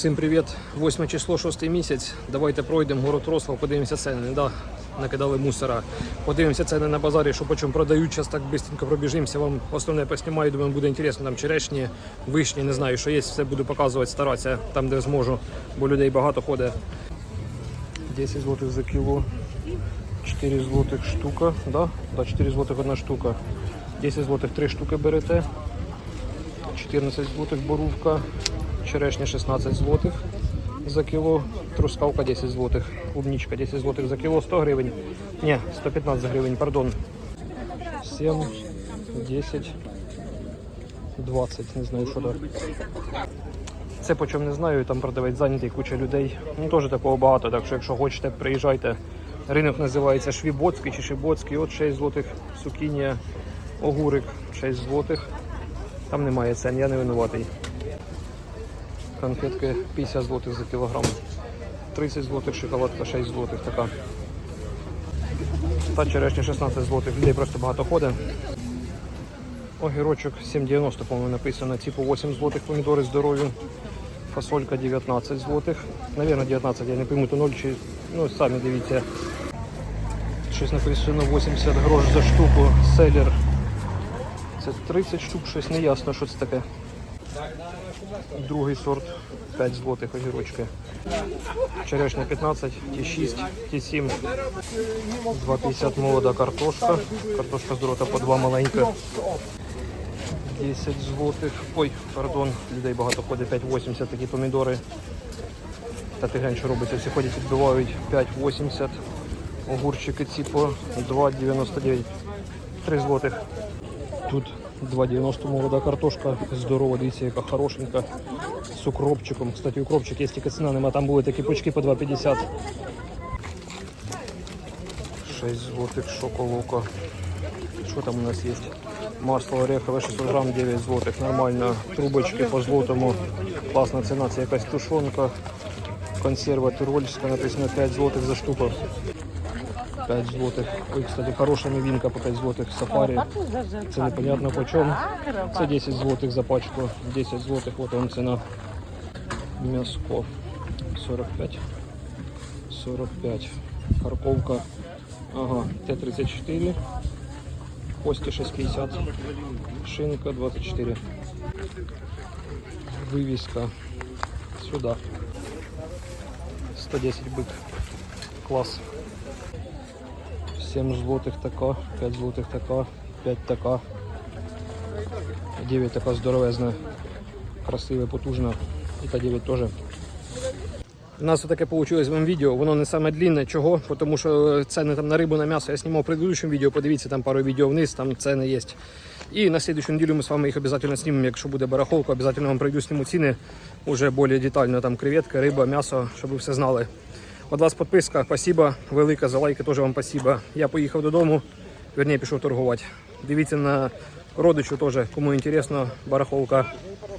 Всім привіт! 8 число, 6 місяць. Давайте пройдемо город Рослав, подивимося ціни. Да, накидали мусора. Подивимося ціни на базарі, що по чому продають. Зараз так швидко пробіжимося. Вам основне поснімаю, думаю, буде інтересно. Там черешні, вишні, не знаю, що є, все буду показувати, старатися там, де зможу, бо людей багато ходить. 10 злотих за кіло. 4 злотих штука, да? Да, 4 злотих одна штука. 10 злотих 3 штуки берете. 14 злотих борувка, черешня 16 злотих за кіло, трускавка 10 злотих, клубничка 10 злотих за кіло, 100 гривень, ні, 115 гривень, пардон. 7, 10, 20, не знаю, що так. Це по чому не знаю, там продавець зайнятий, куча людей. Ну теж такого багато, так що якщо хочете, приїжджайте. Ринок називається Швібоцький чи Шибоцький, от 6 злотих, сукінія, огурик 6 злотих. Там немає цен, я не винуватий. Конфетки 50 злотих за кілограм. 30 злотих, шоколадка 6 злотих така. Та черешня 16 злотих. Людей просто багато ходить. Огірочок 7,90, по-моєму, написано. Типу 8 злотих помідори здорові. Фасолька 19 злотих. Навірно, 19, я не пойму, то 0 чи. Ну, самі дивіться. Щось написано 80 грош за штуку. Селер це 30 штук, щось не ясно, що це таке. Другий сорт 5 злотих огірочки. Черешня 15, ті 6, ті 7. 2,50 молода картошка. Картошка з дрота по 2 маленька. 10 злотих. Ой, пардон, людей багато ходить, 5,80 такі помідори. Та ти глянь, що робиться, всі ходять, відбивають 5,80. Огурчики ці по 2,99. 3 злотих. Тут 2,90 молода картошка, здорова, дивіться, яка хорошенька. З укропчиком. Кстати, укропчик є тільки ціна нема. Там були такі пучки по 2,50. 6 злотих шоколока. Що там у нас є? Масло орехове 600 грам 9 злотих. Нормально. Трубочки по злотому. Класна ціна. Це якась тушонка. Консерва тирольська, написано 5 злотих за штуку. 5 злотих. Ой, кстати, хороша новинка по 5 злотих сафарі. Це непонятно по чому. Це 10 злотих за пачку. 10 злотих, от вам ціна. М'яско 45. 45. Парковка. Ага, Т-34. Кості 6,50. Шинка 24. Вивіска сюди. 110 бик. Клас. 7 злотих така, 5 злотих така, 5 така. 9 така здоровезна, красива, потужна. І та 9 теж. У нас таке вийшло з моїм відео, воно не саме длинне. Чого? Тому що ціни там на рибу, на м'ясо я знімав в предыдущому відео, подивіться там пару відео вниз, там ціни є. І на слідчу неділю ми з вами їх обов'язково знімемо. Якщо буде барахолка, обов'язково вам прийду зніму ціни уже більш детально. Там креветка, риба, м'ясо, щоб ви все знали. От вас підписка, спасибо, велика за лайки, теж вам спасибо. Я поїхав додому, верніше пішов торгувати. Дивіться на родичу теж, кому інтересно, барахолка.